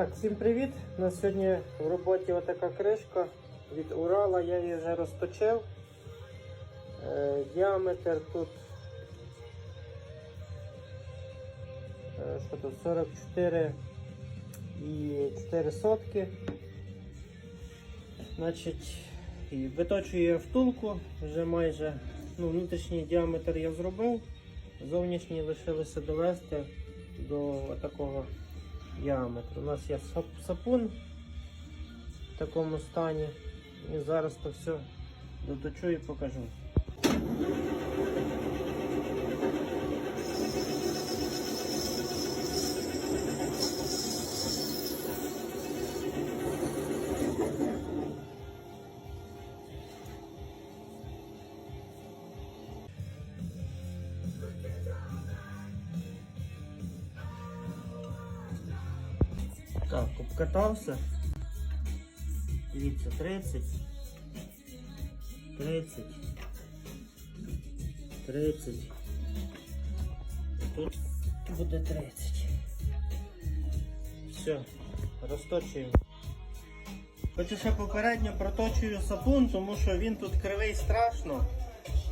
Так, всім привіт! У нас сьогодні в роботі отака кришка від Урала, я її вже розточив. Е, діаметр тут е, що тут 44 і 4 сотки. Значить, і виточую втулку, вже майже ну, внутрішній діаметр я зробив, зовнішній лишилося довести до такого діаметру. У нас є сап- сапун в такому стані. І зараз то все доточу і покажу. Так, обкатався. Дивіться, 30. 30. 30. Тут буде 30. Все, розточуємо. Хочу ще попередньо проточую сапун, тому що він тут кривий страшно.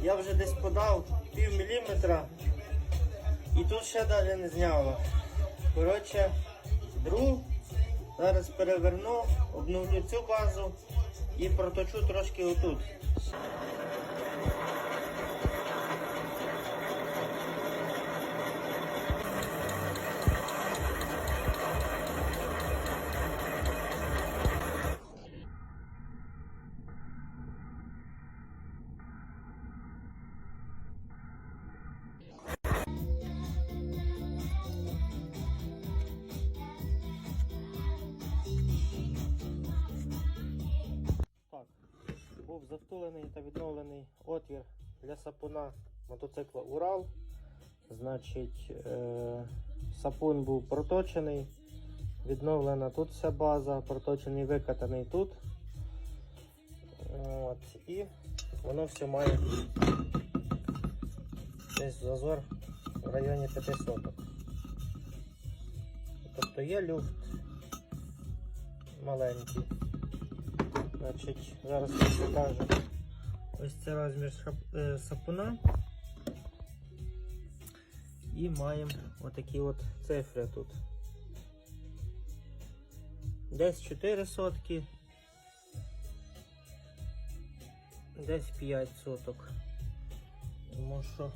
Я вже десь подав пів міліметра і тут ще навіть не зняло. Коротше, друг, зараз переверну, обновлю цю базу і проточу трошки отут. Завтулений та відновлений отвір для сапуна мотоцикла Урал. Значить, е, сапун був проточений, відновлена тут вся база, проточений, викатаний тут. От, і воно все має десь зазор в районі 5 соток. Тобто є люфт маленький. Значить, зараз я покажу. Ось це розмір е, сапуна. І маємо отакі от цифри тут. Десь 4 сотки. Десь 5 соток. Тому що.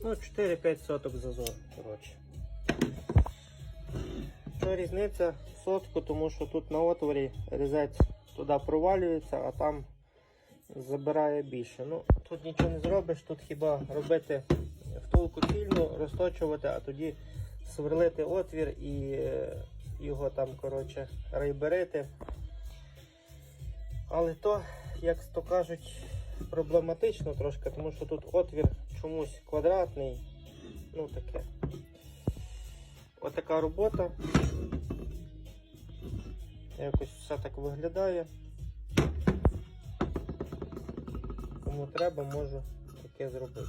Ну, 4-5 соток зазор, коротше. Що різниця в сотку, тому що тут на отворі різець туди провалюється, а там забирає більше. Ну, Тут нічого не зробиш, тут хіба робити втулку цільну, розточувати, а тоді сверлити отвір і е, його там коротше, рейберити. Але то, як то кажуть, проблематично трошки, тому що тут отвір чомусь квадратний. Ну таке. Отака робота. Якось все так виглядає. Кому треба, можу таке зробити.